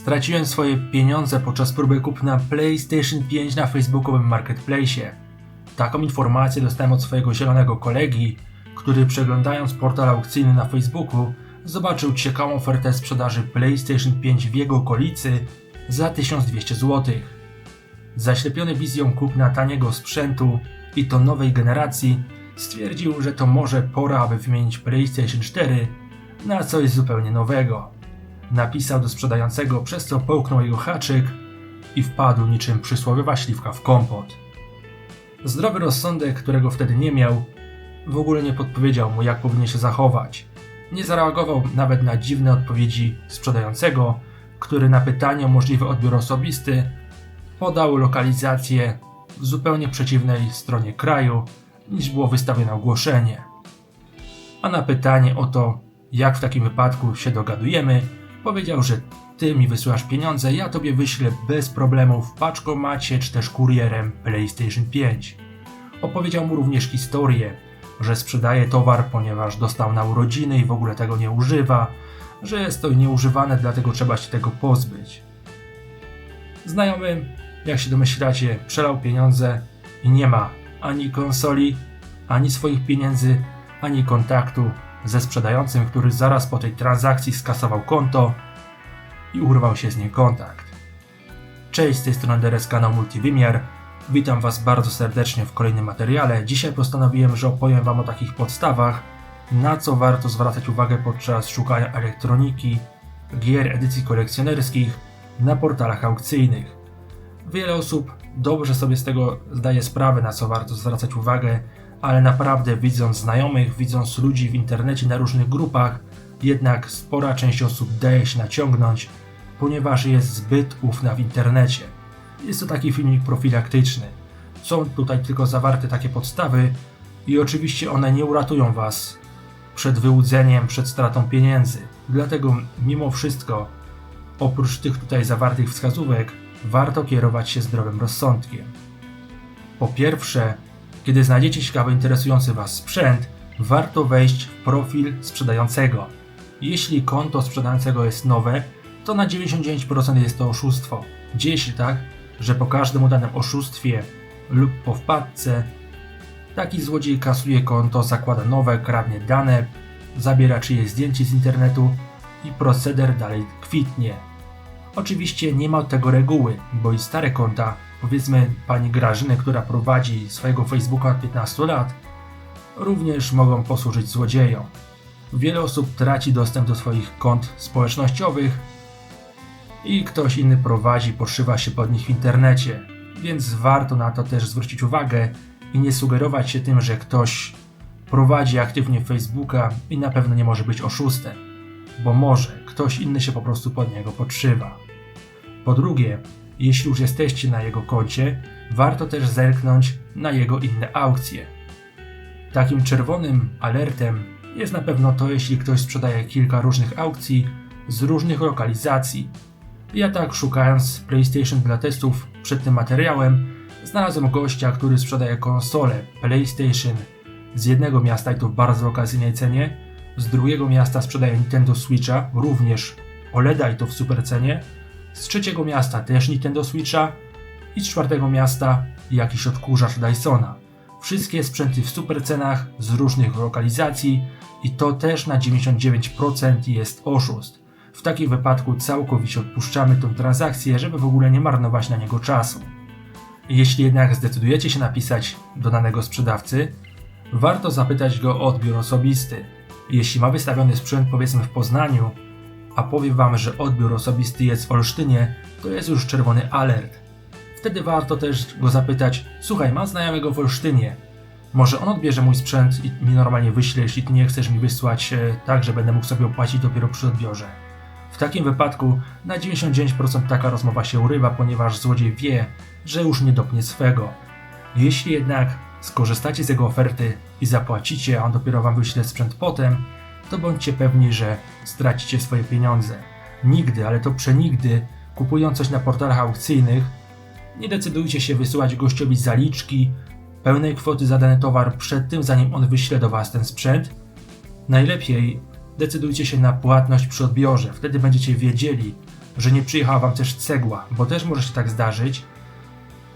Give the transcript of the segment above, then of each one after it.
Straciłem swoje pieniądze podczas próby kupna PlayStation 5 na facebookowym marketplace. Taką informację dostałem od swojego zielonego kolegi, który przeglądając portal aukcyjny na Facebooku zobaczył ciekawą ofertę sprzedaży PlayStation 5 w jego okolicy za 1200 zł. Zaślepiony wizją kupna taniego sprzętu i to nowej generacji, stwierdził, że to może pora, aby wymienić PlayStation 4 na coś zupełnie nowego. Napisał do sprzedającego, przez co połknął jego haczyk i wpadł niczym przysłowiowa śliwka w kompot. Zdrowy rozsądek, którego wtedy nie miał, w ogóle nie podpowiedział mu, jak powinien się zachować. Nie zareagował nawet na dziwne odpowiedzi sprzedającego, który na pytanie o możliwy odbiór osobisty podał lokalizację w zupełnie przeciwnej stronie kraju niż było wystawione ogłoszenie. A na pytanie o to, jak w takim wypadku się dogadujemy, powiedział, że ty mi wysyłasz pieniądze, ja tobie wyślę bez problemów w paczkomacie czy też kurierem PlayStation 5. Opowiedział mu również historię, że sprzedaje towar, ponieważ dostał na urodziny i w ogóle tego nie używa, że jest to nieużywane, dlatego trzeba się tego pozbyć. Znajomy, jak się domyślacie, przelał pieniądze i nie ma ani konsoli, ani swoich pieniędzy, ani kontaktu ze sprzedającym, który zaraz po tej transakcji skasował konto i urwał się z nim kontakt. Cześć, z tej strony Deres kanał Multiwymiar. Witam Was bardzo serdecznie w kolejnym materiale. Dzisiaj postanowiłem, że opowiem Wam o takich podstawach, na co warto zwracać uwagę podczas szukania elektroniki, gier edycji kolekcjonerskich na portalach aukcyjnych. Wiele osób dobrze sobie z tego zdaje sprawę, na co warto zwracać uwagę, ale naprawdę widząc znajomych, widząc ludzi w internecie na różnych grupach, jednak spora część osób daje się naciągnąć, ponieważ jest zbyt ufna w internecie. Jest to taki filmik profilaktyczny. Są tutaj tylko zawarte takie podstawy i oczywiście one nie uratują Was przed wyłudzeniem, przed stratą pieniędzy. Dlatego mimo wszystko, oprócz tych tutaj zawartych wskazówek, warto kierować się zdrowym rozsądkiem. Po pierwsze, kiedy znajdziecie ciekawy, interesujący Was sprzęt, warto wejść w profil sprzedającego. Jeśli konto sprzedającego jest nowe, to na 99% jest to oszustwo. Dzieje się tak, że po każdym udanym oszustwie lub po wpadce taki złodziej kasuje konto, zakłada nowe, kradnie dane, zabiera czyjeś zdjęcie z internetu i proceder dalej kwitnie. Oczywiście nie ma tego reguły, bo i stare konta, powiedzmy pani Grażyny, która prowadzi swojego Facebooka od 15 lat, również mogą posłużyć złodziejom. Wiele osób traci dostęp do swoich kont społecznościowych i ktoś inny prowadzi, podszywa się pod nich w internecie, więc warto na to też zwrócić uwagę i nie sugerować się tym, że ktoś prowadzi aktywnie Facebooka i na pewno nie może być oszustem, bo może ktoś inny się po prostu pod niego podszywa. Po drugie, jeśli już jesteście na jego koncie, warto też zerknąć na jego inne aukcje. Takim czerwonym alertem jest na pewno to, jeśli ktoś sprzedaje kilka różnych aukcji z różnych lokalizacji. Ja tak szukając PlayStation dla testów przed tym materiałem, znalazłem gościa, który sprzedaje konsolę PlayStation z jednego miasta i to w bardzo okazyjnej cenie, z drugiego miasta sprzedaje Nintendo Switcha, również OLEDa i to w super cenie, z trzeciego miasta też Nintendo Switcha i z czwartego miasta jakiś odkurzacz Dysona. Wszystkie sprzęty w super cenach z różnych lokalizacji i to też na 99% jest oszust. W takim wypadku całkowicie odpuszczamy tą transakcję, żeby w ogóle nie marnować na niego czasu. Jeśli jednak zdecydujecie się napisać do danego sprzedawcy, warto zapytać go o odbiór osobisty. Jeśli ma wystawiony sprzęt powiedzmy w Poznaniu, a powie Wam, że odbiór osobisty jest w Olsztynie, to jest już czerwony alert. Wtedy warto też go zapytać, słuchaj, mam znajomego w Olsztynie, może on odbierze mój sprzęt i mi normalnie wyśle, jeśli ty nie chcesz mi wysłać e, tak, że będę mógł sobie opłacić dopiero przy odbiorze. W takim wypadku na 99% taka rozmowa się urywa, ponieważ złodziej wie, że już nie dopnie swego. Jeśli jednak skorzystacie z jego oferty i zapłacicie, a on dopiero wam wyśle sprzęt potem, to bądźcie pewni, że stracicie swoje pieniądze. Nigdy, ale to przenigdy, kupując coś na portalach aukcyjnych, nie decydujcie się wysyłać gościowi zaliczki, pełnej kwoty za dany towar przed tym, zanim on wyśle do Was ten sprzęt. Najlepiej decydujcie się na płatność przy odbiorze, wtedy będziecie wiedzieli, że nie przyjechała wam też cegła, bo też może się tak zdarzyć,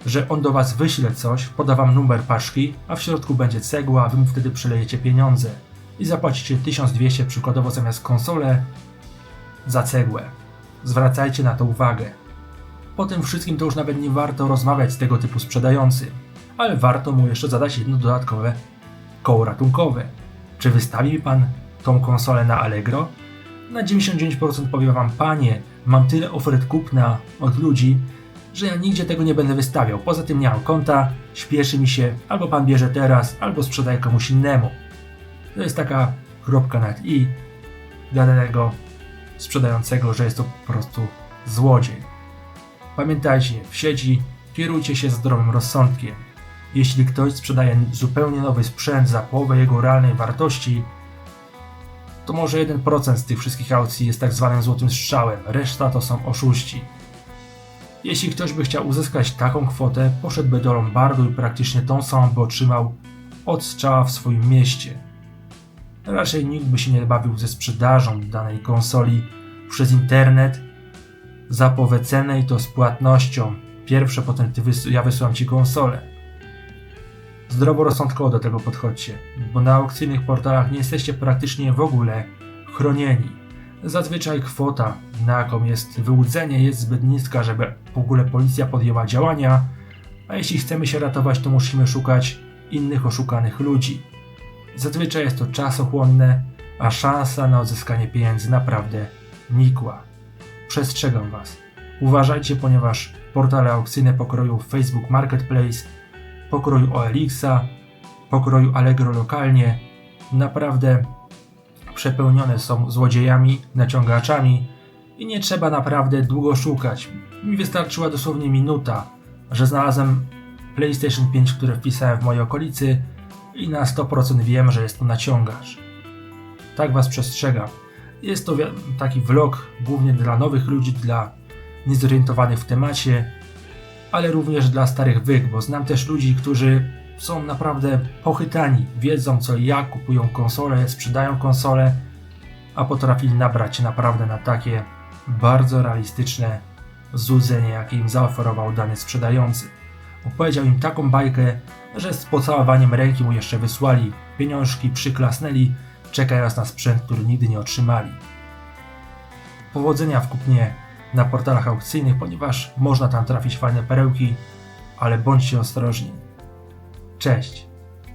że on do was wyśle coś, poda wam numer paczki, a w środku będzie cegła, a wy mu wtedy przelejecie pieniądze i zapłacicie 1200 przykładowo zamiast konsolę za cegłę. Zwracajcie na to uwagę. Po tym wszystkim to już nawet nie warto rozmawiać z tego typu sprzedającym, ale warto mu jeszcze zadać jedno dodatkowe koło ratunkowe. Czy wystawi mi pan tą konsolę na Allegro? Na 99% powie wam, panie, mam tyle ofert kupna od ludzi, że ja nigdzie tego nie będę wystawiał. Poza tym nie mam konta, śpieszy mi się, albo pan bierze teraz, albo sprzedaje komuś innemu. To jest taka kropka nad i dla danego sprzedającego, że jest to po prostu złodziej. Pamiętajcie, w sieci kierujcie się zdrowym rozsądkiem. Jeśli ktoś sprzedaje zupełnie nowy sprzęt za połowę jego realnej wartości, to może 1% z tych wszystkich aukcji jest tak zwanym złotym strzałem, reszta to są oszuści. Jeśli ktoś by chciał uzyskać taką kwotę, poszedłby do Lombardu i praktycznie tą samą by otrzymał od strzała w swoim mieście. Raczej nikt by się nie bawił ze sprzedażą danej konsoli przez internet za cenę i to z płatnością. Pierwsze, potem ty wys- ja wysyłam ci konsolę. Zdroworozsądkowo do tego podchodźcie, bo na aukcyjnych portalach nie jesteście praktycznie w ogóle chronieni. Zazwyczaj kwota, na jaką jest wyłudzenie, jest zbyt niska, żeby w ogóle policja podjęła działania, a jeśli chcemy się ratować, to musimy szukać innych oszukanych ludzi. Zazwyczaj jest to czasochłonne, a szansa na odzyskanie pieniędzy naprawdę nikła. Przestrzegam Was. Uważajcie, ponieważ portale aukcyjne pokroju Facebook Marketplace, pokroju OLX-a, pokroju Allegro lokalnie naprawdę przepełnione są złodziejami, naciągaczami i nie trzeba naprawdę długo szukać. Mi wystarczyła dosłownie minuta, że znalazłem PlayStation 5, które wpisałem w mojej okolicy i na 100% wiem, że jest to naciągacz. Tak Was przestrzegam. Jest to taki vlog głównie dla nowych ludzi, dla niezorientowanych w temacie, ale również dla starych wyk, bo znam też ludzi, którzy są naprawdę pochytani, wiedzą co i jak, kupują konsole, sprzedają konsole, a potrafili nabrać naprawdę na takie bardzo realistyczne złudzenie, jakie im zaoferował dany sprzedający. Opowiedział im taką bajkę, że z pocałowaniem ręki mu jeszcze wysłali pieniążki, przyklasnęli, czekając na sprzęt, który nigdy nie otrzymali. Powodzenia w kupnie na portalach aukcyjnych, ponieważ można tam trafić fajne perełki, ale bądźcie ostrożni. Cześć!